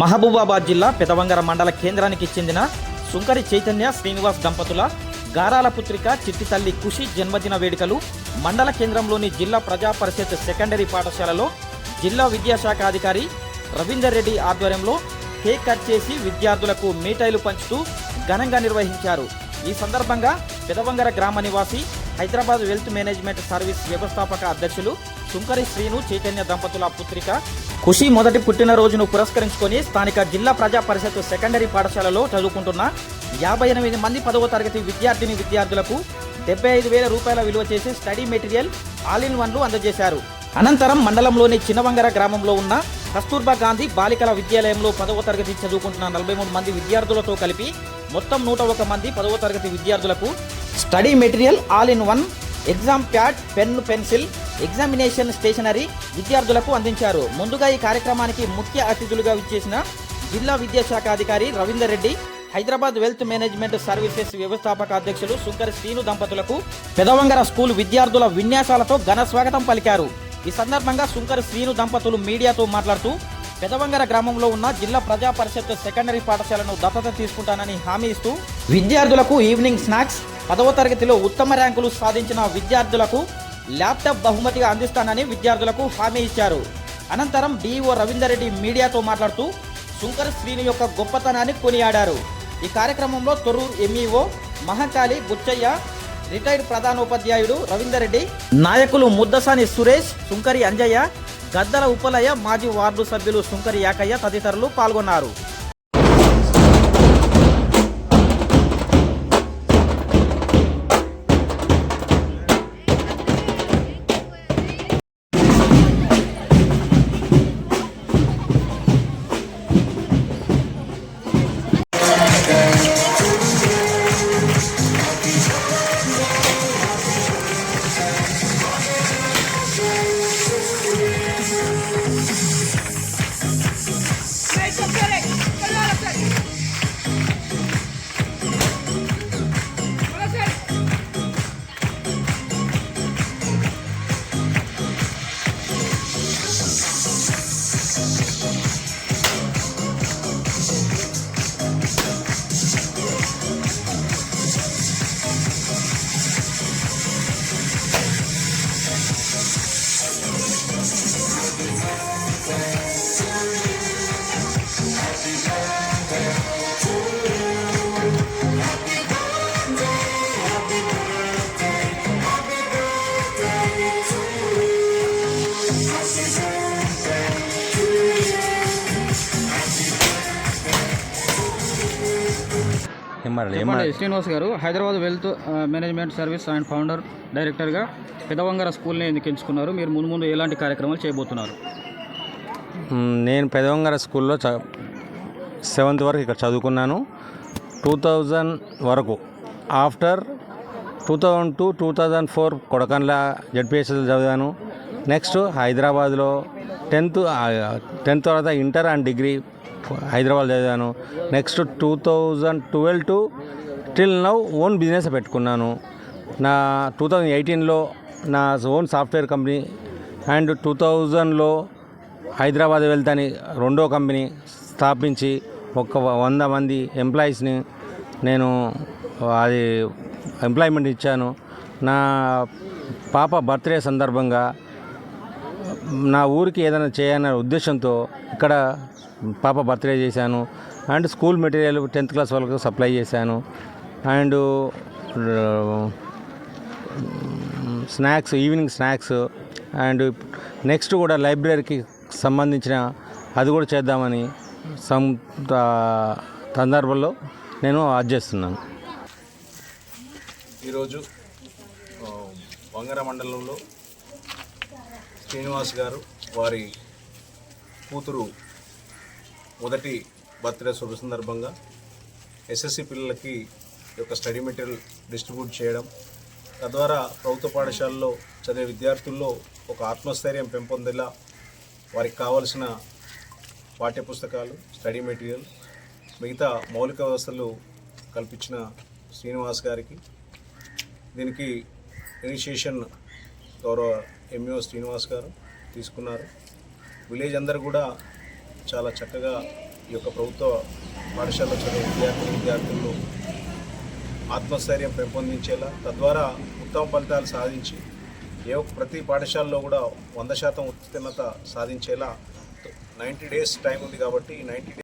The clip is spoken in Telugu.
మహబూబాబాద్ జిల్లా పెదవంగర మండల కేంద్రానికి చెందిన సుంకరి చైతన్య శ్రీనివాస్ దంపతుల గారాల పుత్రిక చిట్టి తల్లి ఖుషి జన్మదిన వేడుకలు మండల కేంద్రంలోని జిల్లా ప్రజా పరిషత్ సెకండరీ పాఠశాలలో జిల్లా విద్యాశాఖ అధికారి రవీందర్ రెడ్డి ఆధ్వర్యంలో కేక్ కట్ చేసి విద్యార్థులకు మిఠాయిలు పంచుతూ ఘనంగా నిర్వహించారు. ఈ సందర్భంగా పెదవంగర గ్రామ నివాసి హైదరాబాద్ వెల్త్ మేనేజ్మెంట్ సర్వీస్ వ్యవస్థాపక అధ్యక్షులు సుంకరి శ్రీను చైతన్య దంపతుల పుత్రిక ఖుషి మొదటి పుట్టినరోజును పురస్కరించుకొని స్థానిక జిల్లా ప్రజా పరిషత్ సెకండరీ పాఠశాలలో చదువుకుంటున్న యాభై ఎనిమిది మంది పదవ తరగతి విద్యార్థిని విద్యార్థులకు డెబ్బై ఐదు వేల రూపాయల విలువ చేసి స్టడీ మెటీరియల్ ఆల్ ఇన్ వన్లు అందజేశారు. అనంతరం మండలంలోని చిన్నవంగర గ్రామంలో ఉన్న కస్తూర్బా గాంధీ బాలికల విద్యాలయంలో పదవ తరగతి చదువుకుంటున్న నలభై మూడు మంది విద్యార్థులతో కలిపి మొత్తం నూట ఒక మంది పదవ తరగతి విద్యార్థులకు study material all in one exam pad pen pencil examination stationery విద్యార్థులకు అందించారు. ముందుగా ఈ కార్యక్రమానికి ముఖ్య అతిథులుగా విచ్చేసిన జిల్లా విద్యాశాఖ అధికారి Ravinder Reddy Hyderabad wealth management services వ్యవస్థాపక అధ్యక్షులు శుంకర్ శ్రీను దంపతులకు పెదవంగర స్కూల్ విద్యార్థుల విన్యాసాలతో ఘన స్వాగతం పలికారు. ఈ సందర్భంగా శుంకర్ శ్రీను దంపతులు మీడియాతో మాట్లాడుతూ పెదవంగర గ్రామంలో ఉన్న జిల్లా ప్రజా పరిషత్ సెకండరీ పాఠశాలను దత్తత తీసుకుంటానని హామీ ఇస్తూ విద్యార్థులకు ఈవినింగ్ స్నాక్స్ పదవ తరగతిలో ఉత్తమ ర్యాంకులు సాధించిన విద్యార్థులకు ల్యాప్టాప్ బహుమతిగా అందిస్తానని విద్యార్థులకు హామీ ఇచ్చారు. అనంతరం డిఈఓ రవీందర్ రెడ్డి మీడియాతో మాట్లాడుతూ శుంకర్ శ్రీని యొక్క గొప్పతనాన్ని కొనియాడారు. ఈ కార్యక్రమంలో తొర్రూరు ఎంఈఓ మహంకాళి బుచ్చయ్య రిటైర్డ్ ప్రధానోపాధ్యాయుడు రవీందర్ రెడ్డి నాయకులు ముద్దసాని సురేష్ సుంకరి అంజయ్య గద్దల ఉపలయ మాజీ వార్డు సభ్యులు సుంకరి యాకయ్య తదితరులు పాల్గొన్నారు. శ్రీనివాస్ గారు Hyderabad wealth management service and founder డైరెక్టర్గా పెదవంగర స్కూల్ని ఎందుకు ఎంచుకున్నారు? మీరు ముందు ముందు ఎలాంటి కార్యక్రమాలు చేయబోతున్నారు? నేను పెదవంగర స్కూల్లో చ సెవెంత్ వరకు ఇక్కడ చదువుకున్నాను. టూ థౌజండ్ వరకు. After two thousand two two thousand four Kodakandla ZPHL చదివాను. నెక్స్ట్ హైదరాబాద్లో టెన్త్ టెన్త్ తర్వాత ఇంటర్ అండ్ డిగ్రీ హైదరాబాద్ చదివాను. Next two thousand twelve to till now own business పెట్టుకున్నాను. నా టూ థౌజండ్ ఎయిటీన్లో నా own software company and two థౌజండ్లో హైదరాబాద్ వెళ్తాని రెండో కంపెనీ స్థాపించి ఒక వంద మంది ఎంప్లాయీస్ని నేను అది ఎంప్లాయ్మెంట్ ఇచ్చాను. నా పాప బర్త్డే సందర్భంగా నా ఊరికి ఏదైనా చేయాలనే ఉద్దేశంతో ఇక్కడ పాప బర్త్డే చేశాను. And school material tenth class వాళ్ళకు సప్లై చేశాను. And snacks evening snacks. And next కూడా లైబ్రరీకి సంబంధించిన అది కూడా చేద్దామని సం సందర్భంలో నేను అది చేస్తున్నాను. ఈరోజు వంగర మండలంలో శ్రీనివాస్ గారు వారి కూతురు మొదటి బర్త్డే శుభ సందర్భంగా ఎస్ఎస్సి పిల్లలకి యొక్క స్టడీ మెటీరియల్ డిస్ట్రిబ్యూట్ చేయడం తద్వారా ప్రభుత్వ పాఠశాలలో చదివే విద్యార్థుల్లో ఒక ఆత్మస్థైర్యం పెంపొందేలా వారికి కావలసిన పాఠ్యపుస్తకాలు స్టడీ మెటీరియల్ మిగతా మౌలిక వ్యవస్థలు కల్పించిన శ్రీనివాస్ గారికి దీనికి ఇనిషియేషన్ గౌరవ ఎంఈఓ శ్రీనివాస్ గారు తీసుకున్నారు. విలేజ్ అందరు కూడా చాలా చక్కగా ఈ యొక్క ప్రభుత్వ పాఠశాలలో చదివే విద్యార్థులు విద్యార్థులు ఆత్మస్థైర్యం పెంపొందించేలా తద్వారా ఉత్తమ ఫలితాలు సాధించి ఏ ప్రతి పాఠశాలలో కూడా వంద శాతం ఉత్తీర్ణత సాధించేలా నైంటీ డేస్ టైం ఉంది కాబట్టి ఈ నైంటీ